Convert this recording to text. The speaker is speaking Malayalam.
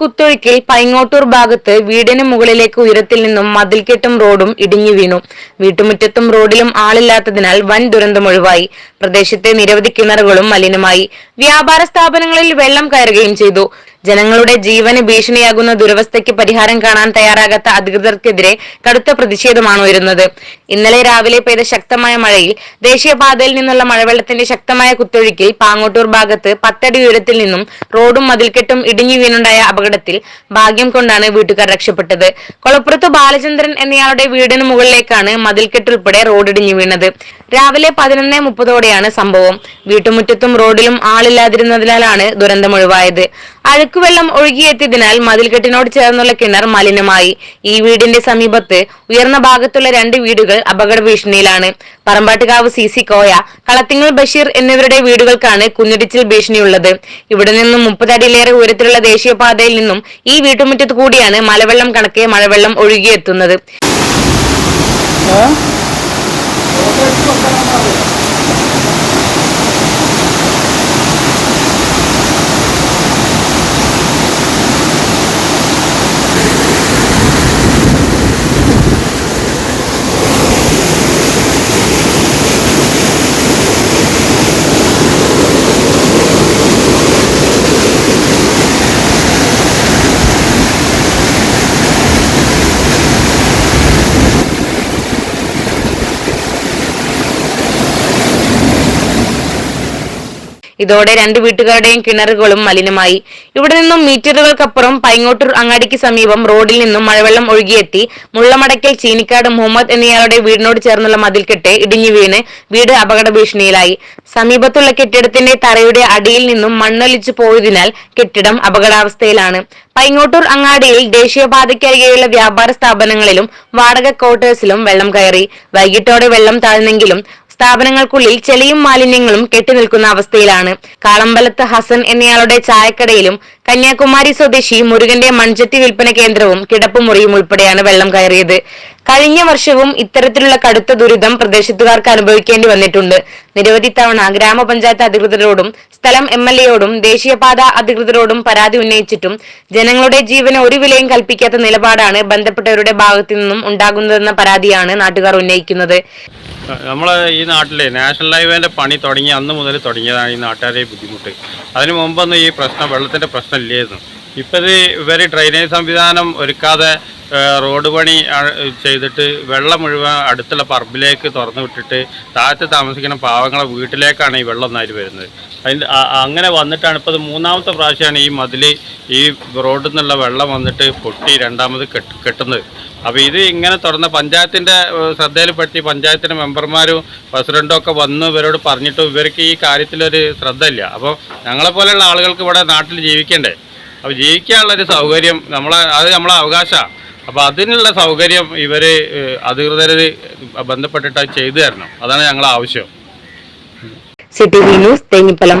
കുത്തൊഴുക്കിൽ പൈങ്ങോട്ടൂർ ഭാഗത്ത് വീടിന് മുകളിലേക്ക് ഉയരത്തിൽ നിന്നും മതിൽക്കെട്ടും റോഡും ഇടിഞ്ഞു വീണു. വീട്ടുമുറ്റത്തും റോഡിലും ആളില്ലാത്തതിനാൽ വൻ ദുരന്തം ഒഴിവായി. പ്രദേശത്തെ നിരവധി കിണറുകളും മലിനമായി. വ്യാപാര സ്ഥാപനങ്ങളിൽ വെള്ളം കയറുകയും ചെയ്തു. ജനങ്ങളുടെ ജീവന് ഭീഷണിയാകുന്ന ദുരവസ്ഥയ്ക്ക് പരിഹാരം കാണാൻ തയ്യാറാകാത്ത അധികൃതർക്കെതിരെ കടുത്ത പ്രതിഷേധമാണ് ഉയരുന്നത്. ഇന്നലെ രാവിലെ പെയ്ത ശക്തമായ മഴയിൽ ദേശീയപാതയിൽ നിന്നുള്ള മഴവെള്ളത്തിന്റെ ശക്തമായ കുത്തൊഴുക്കിൽ പാങ്ങോട്ടൂർ ഭാഗത്ത് പത്തടി ഉയരത്തിൽ നിന്നും റോഡും മതിൽക്കെട്ടും ഇടിഞ്ഞു വീണുണ്ടായ അപകടത്തിൽ ഭാഗ്യം കൊണ്ടാണ് വീട്ടുകാർ രക്ഷപ്പെട്ടത്. കൊളപ്പുറത്ത് ബാലചന്ദ്രൻ എന്നയാളുടെ വീടിന് മുകളിലേക്കാണ് മതിൽക്കെട്ടുൾപ്പെടെ റോഡ് ഇടിഞ്ഞു വീണത്. രാവിലെ പതിനൊന്ന് മുപ്പതോടെയാണ് സംഭവം. വീട്ടുമുറ്റത്തും റോഡിലും ആളില്ലാതിരുന്നതിനാലാണ് ദുരന്തമൊഴിവായത് അഴുക്കുവെള്ളം ഒഴുകിയെത്തിയതിനാൽ മതിൽക്കെട്ടിനോട് ചേർന്നുള്ള കിണർ മലിനമായി. ഈ വീടിന്റെ സമീപത്ത് ഉയർന്ന ഭാഗത്തുള്ള രണ്ട് വീടുകൾ അപകട ഭീഷണിയിലാണ്. പറമ്പാട്ടുകാവ് സി സി കോയ കളത്തിങ്ങൽ ബഷീർ എന്നിവരുടെ വീടുകൾക്കാണ് കുന്നിടിച്ചിൽ ഭീഷണിയുള്ളത്. ഇവിടെ നിന്നും മുപ്പതടിയിലേറെ ഉയരത്തിലുള്ള ദേശീയപാതയിൽ നിന്നും ഈ വീട്ടുമുറ്റത്ത് കൂടിയാണ് മലവെള്ളം കണക്കെ മഴവെള്ളം ഒഴുകിയെത്തുന്നത്. ഇതോടെ രണ്ട് വീട്ടുകാരുടെയും കിണറുകളും മലിനമായി. ഇവിടെ നിന്നും മീറ്ററുകൾക്കപ്പുറം പൈങ്ങോട്ടൂർ അങ്ങാടിക്ക് സമീപം റോഡിൽ നിന്നും മഴവെള്ളം ഒഴുകിയെത്തി മുള്ളമടക്കൽ ചീനിക്കാട് മുഹമ്മദ് എന്നയാളുടെ വീടിനോട് ചേർന്നുള്ള മതിൽക്കെട്ട് ഇടിഞ്ഞു വീണ് വീട് അപകട ഭീഷണിയിലായി സമീപത്തുള്ള കെട്ടിടത്തിന്റെ തറയുടെ അടിയിൽ നിന്നും മണ്ണൊലിച്ചു പോയതിനാൽ കെട്ടിടം അപകടാവസ്ഥയിലാണ്. പൈങ്ങോട്ടൂർ അങ്ങാടിയിൽ ദേശീയപാതയ്ക്കരികെയുള്ള വ്യാപാര സ്ഥാപനങ്ങളിലും വാടക ക്വാർട്ടേഴ്സിലും വെള്ളം കയറി. വൈകിട്ടോടെ വെള്ളം താഴ്ന്നെങ്കിലും സ്ഥാപനങ്ങൾക്കുള്ളിൽ ചെളിയും മാലിന്യങ്ങളും കെട്ടിനിൽക്കുന്ന അവസ്ഥയിലാണ്. കാളമ്പലത്ത് ഹസൻ എന്നയാളുടെ ചായക്കടയിലും കന്യാകുമാരി സ്വദേശി മുരുകന്റെ മൺചട്ടി വിൽപ്പന കേന്ദ്രവും കിടപ്പുമുറിയും ഉൾപ്പെടെയാണ് വെള്ളം കയറിയത്. കഴിഞ്ഞ വർഷവും ഇത്തരത്തിലുള്ള കടുത്ത ദുരിതം പ്രദേശത്തുകാർക്ക് അനുഭവിക്കേണ്ടി വന്നിട്ടുണ്ട്. നിരവധി തവണ ഗ്രാമപഞ്ചായത്ത് അധികൃതരോടും സ്ഥലം എം എൽ എയോടും ദേശീയപാത അധികൃതരോടും പരാതി ഉന്നയിച്ചിട്ടും ജനങ്ങളുടെ ജീവന് ഒരു വിലയും കൽപ്പിക്കാത്ത നിലപാടാണ് ബന്ധപ്പെട്ടവരുടെ ഭാഗത്തു നിന്നും ഉണ്ടാകുന്നതെന്ന പരാതിയാണ് നാട്ടുകാർ ഉന്നയിക്കുന്നത്. നമ്മളെ ഈ നാട്ടിലെ നാഷണൽ ഹൈവേന്റെ പണി തുടങ്ങി അന്ന് മുതൽ തുടങ്ങിയതാണ് ഈ നാട്ടുകാരെ ബുദ്ധിമുട്ട്. അതിനു മുമ്പൊന്നും ഈ പ്രശ്നം വെള്ളത്തിന്റെ പ്രശ്നം ഇല്ലായിരുന്നു ഇപ്പം ഇത് ഇവർ ഡ്രൈനേജ് സംവിധാനം ഒരുക്കാതെ റോഡ് പണി ചെയ്തിട്ട് വെള്ളം മുഴുവൻ അടുത്തുള്ള പറമ്പിലേക്ക് തുറന്നു വിട്ടിട്ട് താഴത്ത് താമസിക്കുന്ന പാവങ്ങളെ വീട്ടിലേക്കാണ് ഈ വെള്ളം നാല് വരുന്നത്. അതിന്റെ അങ്ങനെ വന്നിട്ടാണ് ഇപ്പോൾ മൂന്നാമത്തെ പ്രാവശ്യമാണ് ഈ മതിൽ ഈ റോഡിൽ നിന്നുള്ള വെള്ളം വന്നിട്ട് പൊട്ടി രണ്ടാമത് കെട്ട് കെട്ടുന്നത്. അപ്പോൾ ഇത് ഇങ്ങനെ തുടർന്ന് പഞ്ചായത്തിന്റെ ശ്രദ്ധയിൽപ്പെടുത്തി പഞ്ചായത്തിന്റെ മെമ്പർമാരും പ്രസിഡന്റും ഒക്കെ വന്ന് ഇവരോട് പറഞ്ഞിട്ടും ഇവർക്ക് ഈ കാര്യത്തിലൊരു ശ്രദ്ധ ഇല്ല അപ്പോൾ ഞങ്ങളെപ്പോലെയുള്ള ആളുകൾക്ക് ഇവിടെ നാട്ടിൽ ജീവിക്കണ്ടേ? അപ്പോൾ ജീവിക്കാനുള്ളൊരു സൗകര്യം നമ്മളെ അത് നമ്മളെ അവകാശമാണ് അപ്പോൾ അതിനുള്ള സൗകര്യം ഇവർ അധികൃതർ ബന്ധപ്പെട്ടിട്ട് ചെയ്തു തരണം. അതാണ് ഞങ്ങളെ ആവശ്യം. City news തേങ്ങിപ്പലം